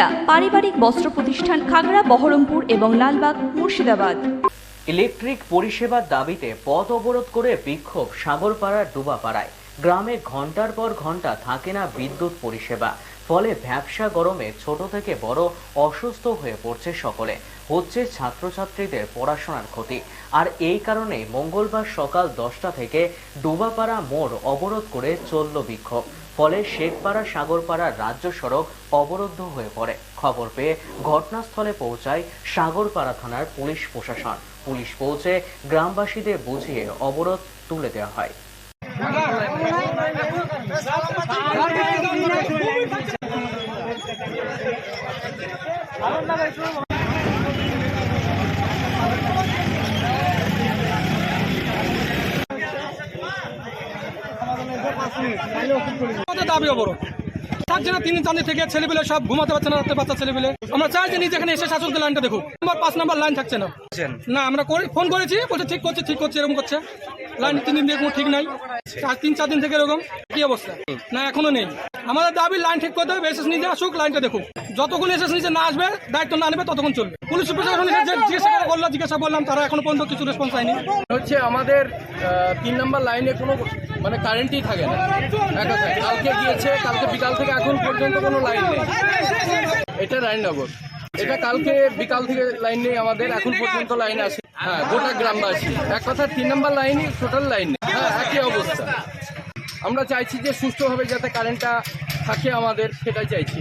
সুনিতা পারিবারিক বস্ত্র প্রতিষ্ঠান খাগড়া, বহরমপুর এবং লালবাগ, মুর্শিদাবাদ। ইলেকট্রিক পরিষেবার দাবিতে পথ অবরোধ করে বিক্ষোভ সাগরপাড়ার ডুবাপাড়ায়। গ্রামে ঘণ্টার পর ঘণ্টা থাকে না বিদ্যুৎ পরিষেবা। ফলে ব্যবসা গরমে ছোট থেকে বড় অসুস্থ হয়ে পড়ছে সকলে। হচ্ছে ছাত্রছাত্রীদের পড়াশোনার ক্ষতি। আর এই কারণেই মঙ্গলবার সকাল দশটা থেকে ডুবাপাড়া মোড় অবরোধ করে চলল বিক্ষোভ। ফলে শেখপাড়া, সাগরপাড়া রাজ্য সড়ক অবরুদ্ধ হয়ে পড়ে। খবর পেয়ে ঘটনাস্থলে পৌঁছায় সাগরপাড়া থানার পুলিশ প্রশাসন। পুলিশ পৌঁছে গ্রামবাসীদের বুঝিয়ে অবরোধ তুলে দেওয়া হয় আমাদের দাবি অবরোধ। থাকছে না, তিন চাঁদে থেকে ছেলেপেলে সব ঘুমাতে পারছে না রাত্রে বাচ্চা ছেলেপেলে। আমরা চাই যে নিজে এখানে এসে শাসকদের লাইনটা দেখুক। নম্বর পাঁচ নাম্বার লাইন থাকছে না। না, আমরা ফোন করেছি, বলছে ঠিক করছে ঠিক করছে, এরকম করছে। লাইন তিন দিন কোনো ঠিক নাই। চার তিন, চার দিন থেকে এরকম। কি অবস্থা? না, এখনও নেই। আমাদের দাবি, লাইন ঠিক করতে হবে, এসএস নিজে আসুক, লাইনটা দেখুক। যতক্ষণ এসএস নিজে না আসবে, দায়িত্ব না নেবে, ততক্ষণ চলবে। পুলিশ প্রশাসন জিজ্ঞাসা করে বলল, জিজ্ঞাসা বললাম তারা এখনও পর্যন্ত কিছু রেসপন্স হয়নি হচ্ছে আমাদের তিন নম্বর লাইনে কোনো মানে কারেন্টই থাকে না। এক কথায় কালকে গিয়েছে, কালকে বিকাল থেকে এখন পর্যন্ত কোনো লাইন নেই। এটা রায়নগর। এটা কালকে বিকাল থেকে লাইন নেই আমাদের, এখন পর্যন্ত লাইন আছে। হ্যাঁ গোটা গ্রামবাসী। এক কথা, তিন নম্বর লাইনই টোটাল লাইন নেই হ্যাঁ একই অবস্থা। আমরা চাইছি যে সুস্থভাবে যাতে কারেন্টটা থাকে আমাদের, সেটাই চাইছি।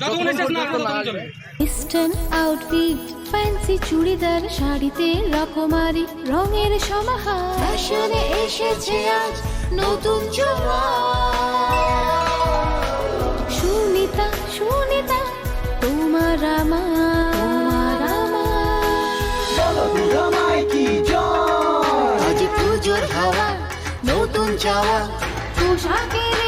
যতক্ষণ এসএস না আসবে ততক্ষণ চলবে। ইস্টার্ন আউটফিট ফ্যান্সি চুড়িদার শাড়িতে রকমারি রঙের সমাহার। ফ্যাশনে এসেছে আজ নতুন সুনিতা সুনিতা তোমার আমার আমার। আজ পুজোর হাওয়া নতুন চাওয়া পোশাকের